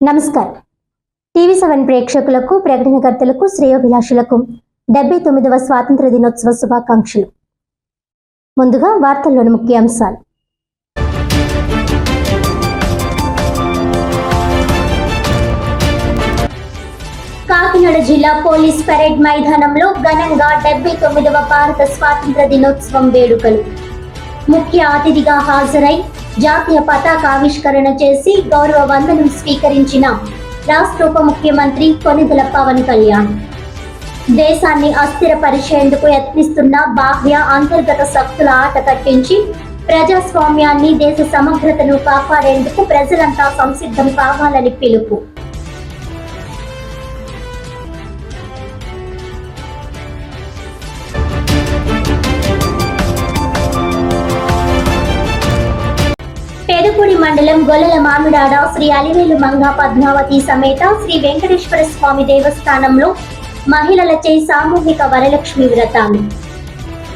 నమస్కారం. TV seven ప్రేక్షకులకు ప్రకటనకర్తలకు శ్రేయోభిలాషులకు డెబ్బై తొమ్మిదవ స్వాతంత్ర దినోత్సవ శుభాకాంక్షలు. ముందుగా వార్తల్లోని ముఖ్యాంశాలు కాకినాడ జిల్లా పోలీస్ పరేడ్ మైదానంలో ఘనంగా డెబ్బై తొమ్మిదవ భారత స్వాతంత్ర దినోత్సవం వేడుకలు. ముఖ్య అతిథిగా హాజరై జాతీయ పతాక ఆవిష్కరణ చేసి గౌరవ వందనం స్వీకరించిన రాష్ట్ర ఉప ముఖ్యమంత్రి కొనిదెల పవన్ కళ్యాణ్. దేశాన్ని అస్థిరపరిచేందుకు యత్నిస్తున్న బాహ్య అంతర్గత శక్తుల ఆట కట్టించి ప్రజాస్వామ్యాన్ని దేశ సమగ్రతను కాపాడేందుకు ప్రజలంతా సంసిద్ధం కావాలని పిలుపు. పెదపూడి మండలం గొల్లల మామిడాడ శ్రీ అలివేలు మంగ పద్మావతి సమేత శ్రీ వెంకటేశ్వర స్వామి దేవస్థానంలో మహిళలచే సామూహిక వరలక్ష్మి వ్రతాలు.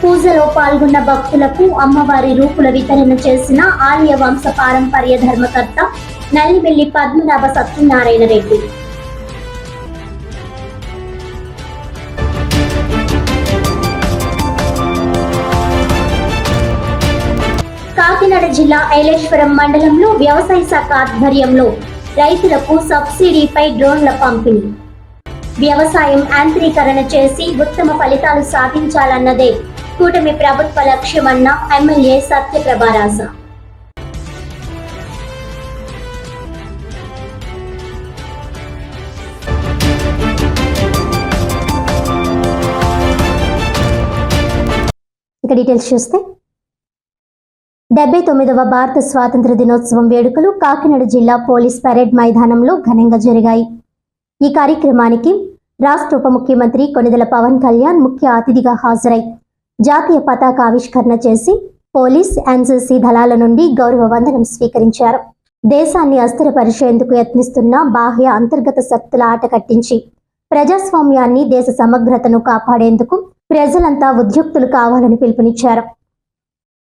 పూజలో పాల్గొన్న భక్తులకు అమ్మవారి రూపుల వితరణ చేసిన ఆలయ వంశ పారంపర్య ధర్మకర్త నల్లివెల్లి పద్మనాభ సత్యనారాయణ రెడ్డి. జిల్లా ఐలేశ్వరం మండలంలో వ్యవసాయ శాఖ ఆధ్వర్యంలో రైతులకు సబ్సిడీపై డ్రోన్ల పంపిణీ. వ్యవసాయం యాంత్రీకరణ చేసి ఉత్తమ ఫలితాలు సాధించాలన్నదే కూటమి ప్రభుత్వ లక్ష్యమన్న ఎమ్మెల్యే సత్యప్రభారాజ. ఇక డీటెయిల్స్ చూస్తే డెబ్బై తొమ్మిదవ భారత స్వాతంత్ర దినోత్సవం వేడుకలు కాకినాడ జిల్లా పోలీస్ పరేడ్ మైదానంలో ఘనంగా జరిగాయి. ఈ కార్యక్రమానికి రాష్ట్ర ఉప ముఖ్యమంత్రి కొనిదెల పవన్ కళ్యాణ్ ముఖ్య అతిథిగా హాజరై జాతీయ పతాక ఆవిష్కరణ చేసి పోలీస్ ఎన్సీసీ దళాల నుండి గౌరవ వందనం స్వీకరించారు. దేశాన్ని అస్థిరపరిచేందుకు యత్నిస్తున్న బాహ్య అంతర్గత శక్తుల ఆట కట్టించి ప్రజాస్వామ్యాన్ని దేశ సమగ్రతను కాపాడేందుకు ప్రజలంతా ఉద్యుక్తులు కావాలని పిలుపునిచ్చారు.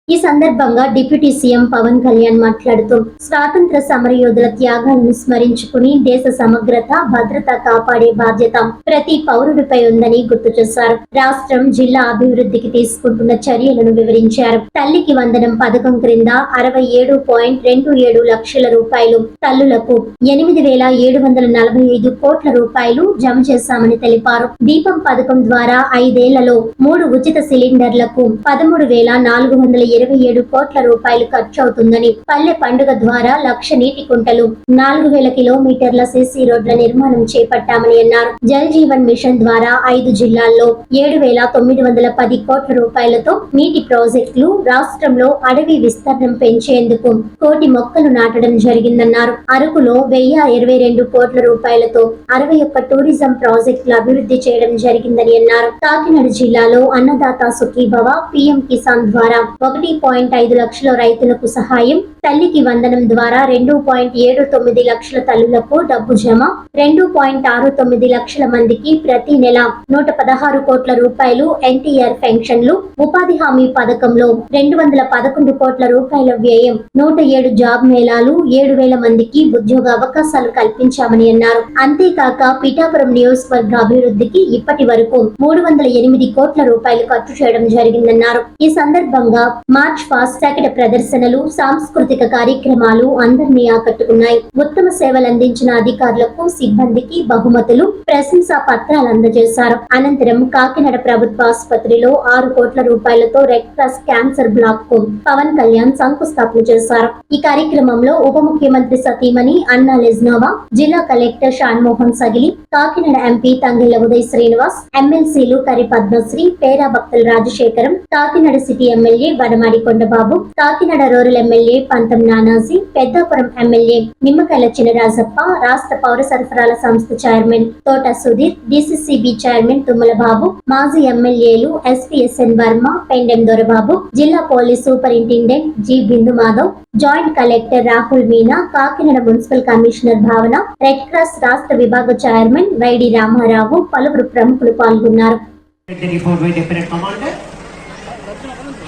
ఈ సందర్భంగా డిప్యూటీ సీఎం పవన్ కళ్యాణ్ మాట్లాడుతూ స్వాతంత్ర సమరయోధుల త్యాగాలను స్మరించుకుని దేశ సమగ్రత భద్రత కాపాడే బాధ్యత ప్రతి పౌరుడిపై ఉందని గుర్తు చేశారు. రాష్ట్రం జిల్లా అభివృద్ధికి తీసుకుంటున్న చర్యలను వివరించారు. తల్లికి వందనం పథకం క్రింద అరవై ఏడు పాయింట్ రెండు ఏడు లక్షల రూపాయలు తల్లులకు ఎనిమిది వేల ఏడు వందల నలభై ఐదు కోట్ల రూపాయలు జమ చేశామని తెలిపారు. దీపం పథకం ద్వారా ఐదేళ్ళలో మూడు ఉచిత సిలిండర్లకు పదమూడు వేల నాలుగు వందల ఇరవై ఏడు కోట్ల రూపాయలు ఖర్చు అవుతుందని పల్లె పండుగ ద్వారా లక్ష నీటి కుంటలు నాలుగు వేల కిలోమీటర్ల సిసి రోడ్ల నిర్మాణం చేపట్టామని అన్నారు. జల్ జీవన్ మిషన్ ద్వారా ఐదు జిల్లాల్లో ఏడు వేల తొమ్మిది వందల పది కోట్ల రూపాయలతో నీటి ప్రాజెక్టులు రాష్ట్రంలో అడవి విస్తరణం పెంచేందుకు కోటి మొక్కలు నాటడం జరిగిందన్నారు. అరకులో వెయ్యి ఇరవై రెండు కోట్ల రూపాయలతో అరవై ఒక్క టూరిజం ప్రాజెక్టులు అభివృద్ధి చేయడం జరిగిందని అన్నారు. కాకినాడ జిల్లాలో అన్నదాత సుఖీభవ పిఎం కిసాన్ ద్వారా ఒకటి పాయింట్ ఐదు లక్షల రైతులకు సహాయం. తల్లికి వందనం ద్వారా రెండు పాయింట్ ఏడు తొమ్మిది లక్షల తల్లులకు డబ్బు జమ. రెండు పాయింట్ ఆరు తొమ్మిది లక్షల మందికి ప్రతి నెల నూట పదహారు కోట్ల రూపాయలు ఎన్టీఆర్ పెన్షన్లు. ఉపాధి హామీ పథకంలో రెండు వందల పదకొండు కోట్ల రూపాయల వ్యయం. నూట ఏడు జాబ్ మేళాలు ఏడు వేల మందికి ఉద్యోగ అవకాశాలు కల్పించామని అన్నారు. అంతేకాక పిఠాపురం నియోజకవర్గ అభివృద్ధికి ఇప్పటి వరకు మూడు వందల ఎనిమిది కోట్ల రూపాయలు ఖర్చు చేయడం జరిగిందన్నారు. ఈ సందర్భంగా మార్చ్ ఫాస్ట్ ప్రదర్శనలు సాంస్కృతిక కార్యక్రమాలు అందరినీ ఆకట్టుకున్నాయి. ఉత్తమ సేవలు అందించిన అధికారులకు సిబ్బందికి బహుమతులు ప్రశంసా పత్రాలు అందజేశారు. అనంతరం కాకినాడ ప్రభుత్వ ఆసుపత్రిలో ఆరు కోట్ల రూపాయలతో రెడ్ క్రాస్ క్యాన్సర్ బ్లాక్కు పవన్ కళ్యాణ్ శంకుస్థాపన చేశారు. ఈ కార్యక్రమంలో ఉప ముఖ్యమంత్రి సతీమణి అన్నా లెజ్నోవా జిల్లా కలెక్టర్ షాన్మోహన్ సగిలి కాకినాడ ఎంపీ తంగిల ఉదయ్ శ్రీనివాస్ ఎమ్మెల్సీలు Karri Padmasri Perabathula Rajasekharam Kakinada city MLA Vanamadi Kondababu Kakinada rural MLA Pantham Nanaji Peddapuram MLA Nimmakayala Chinarajappa రాష్ట్ర పౌర సరఫరాల సంస్థ chairman Thota Sudheer D C C B chairman Tummala Babu మాజీ ఎమ్మెల్యేలు S P S N Varma Pendem Dorababu జిల్లా police superintendent G Bindu Madhav joint collector Rahul Meena Kakinada municipal commissioner Bhavana red cross రాష్ట్ర విభాగ chairman YD Ramarao పలువురు ప్రముఖులు పాల్గొన్నారు.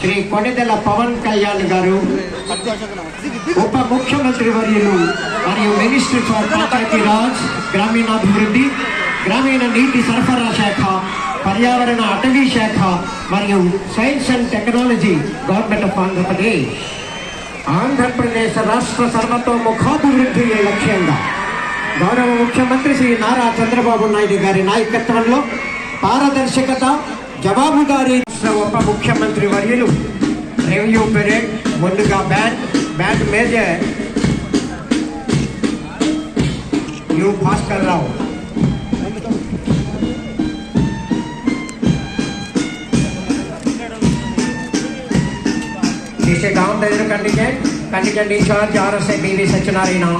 శ్రీ కొనిదెల పవన్ కళ్యాణ్ గారు ఉప ముఖ్యమంత్రి వర్యులు మరియు మినిస్టర్ ఫర్ పంచాయతీరాజ్ గ్రామీణాభివృద్ధి గ్రామీణ నీటి సరఫరా శాఖ పర్యావరణ అటవీ శాఖ మరియు science and technology government of Andhra Pradesh. Andhra Pradesh రాష్ట్ర సర్వతోముఖాభివృద్ధి లక్ష్యంగా? గౌరవ ముఖ్యమంత్రి శ్రీ నారా చంద్రబాబు నాయుడు గారి నాయకత్వంలో పారదర్శకత జవాబుదారీ రాష్ట్ర ఉప ముఖ్యమంత్రి వర్యులు రెవెన్యూ పెరేడ్ ముందుగా band band major U Bhaskar Rao District Armed Reserve Contingent, Contingent in charge RSA BV Satyanarayana,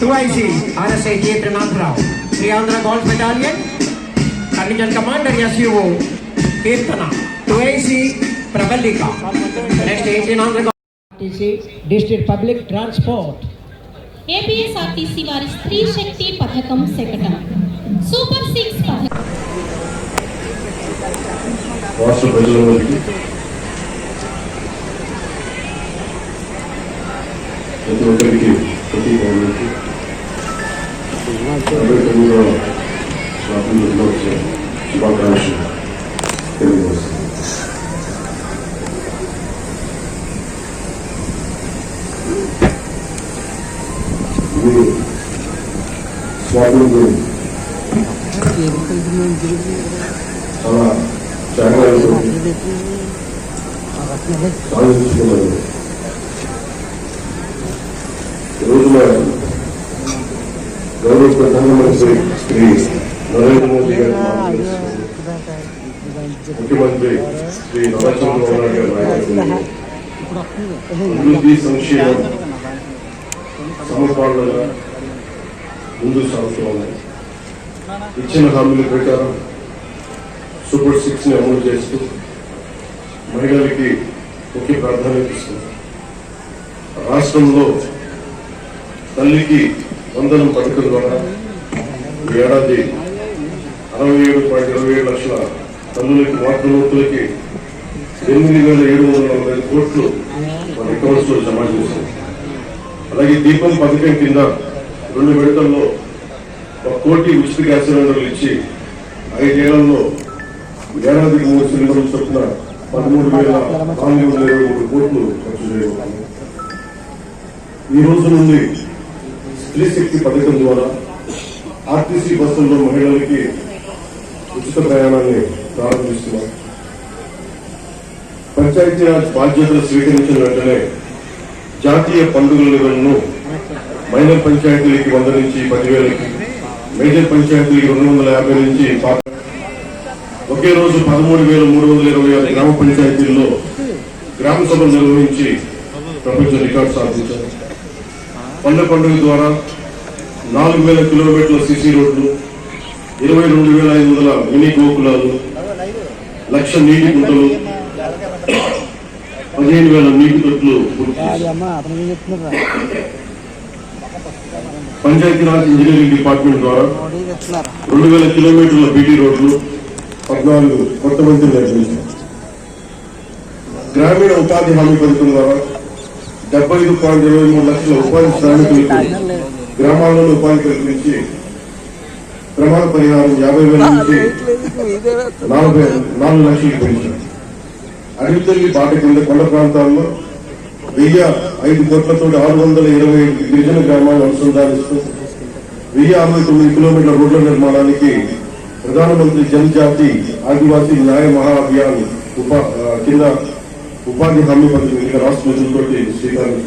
2IC RSA J. Pranath Rao, Sri Andhra Golf Battalion, Contingent Commander SUO Kirtana, 2IC Praballika, next 18 Andhra Golf RTC, District Public Transport. APSRTC వారి స్త్రీ శక్తి పథకం శకటం super six పథకం రాష్ట్ర ప్రజలందరికీ ప్రతి స్వాతంత్రం చాలా త్యాగాలతో సాధించుకున్నారు ఈ రోజున గౌరవ ప్రధానమంత్రి శ్రీ నరేంద్ర మోదీ గారి మార్గదర్శనంలో ముఖ్యమంత్రి శ్రీ నారా చంద్రబాబు నాయుడు గారి నాయకత్వంలో అభివృద్ధి సంక్షేమం సమపాలనగా ముందు సాగుతూ ఉన్నాయి ఇచ్చిన హామీల ప్రకారం సూపర్ సిక్స్ని అమలు చేస్తూ మహిళలకి ముఖ్య ప్రాధాన్యత ఇస్తుంది. రాష్ట్రంలో తల్లికి వందనం పథకం ద్వారా ఏడాది అరవై ఏడు పాయింట్ ఇరవై ఏడు లక్షల తల్లులకి మాతృమూర్తులకి ఎనిమిది వేల ఏడు వందల నలభై కోట్లు మన అకౌంట్స్ జమ చేశారు. అలాగే దీపం పథకం కింద రెండు విడతల్లో ఒక కోటి ఉచిత గ్యాస్ సిలిండర్లు ఇచ్చి ఐదేళ్ళలో ఏడాదికి మూడు సిలిండర్లు చొప్పున పదమూడు వేల నాలుగు వందల ఇరవై మూడు కోట్లు ఖర్చు చేయబోతుంది ఈ రోజు నుండి స్త్రీ శక్తి పథకం ద్వారా ఆర్టీసీ బస్సుల్లో మహిళలకి ఉచిత ప్రయాణాన్ని ప్రారంభిస్తున్నాం పంచాయతీరాజ్ బాధ్యతలు స్వీకరించిన వెంటనే జాతీయ పండుగల నిబంధనను మైనర్ పంచాయతీలకి వంద నుంచి పదివేలకి మేజర్ పంచాయతీలకి రెండు వందల యాభై నుంచి ఒకే రోజు పదమూడు వేల మూడు వందల ఇరవై ఆరు గ్రామ పంచాయతీల్లో గ్రామ సభలు నిర్వహించి ప్రపంచ రికార్డు సాధించారు. పండ్ల పండుగ ద్వారా నాలుగు వేల కిలోమీటర్ల సిసి రోడ్లు ఇరవై రెండు వేల ఐదు వందల మినీ గోకులాలు లక్ష నీటి గుంటలు పదిహేను వేల నీటి తొట్లు పూర్తి చేశారు. అమ్మా అతను చెప్తున్నారు పంచాయతీరాజ్ ఇంజనీరింగ్ డిపార్ట్మెంట్ ద్వారా రెండు వేల కిలోమీటర్ల బీటీ రోడ్లు పద్నాలుగు కొత్త మంత్రులు నిర్మించారు. గ్రామీణ ఉపాధి హామీ పథకం ద్వారా డెబ్బై ఐదు పాయింట్ ఇరవై మూడు లక్షల ఉపాధి శ్రామికులకు గ్రామాల్లో ఉపాధి కల్పించి ప్రమాద పరిహారం యాభై వేల నుంచి నలభై నాలుగు లక్షలకు పెంచారు. అడవి తల్లి బాట కింద కొండ ప్రాంతాల్లో వెయ్యి ఐదు కోట్లతో ఆరు వందల ఇరవై గిరిజన గ్రామాలను అనుసంధానిస్తూ వెయ్యి అరవై తొమ్మిది కిలోమీటర్ల రోడ్ల నిర్మాణానికి ప్రధానమంత్రి జనజాతి ఆదివాసీ న్యాయ మహాభియాన్ ఉపా కింద ఉపాధి హామీ పథకం రాష్ట్ర ప్రజలతో శ్రీకారం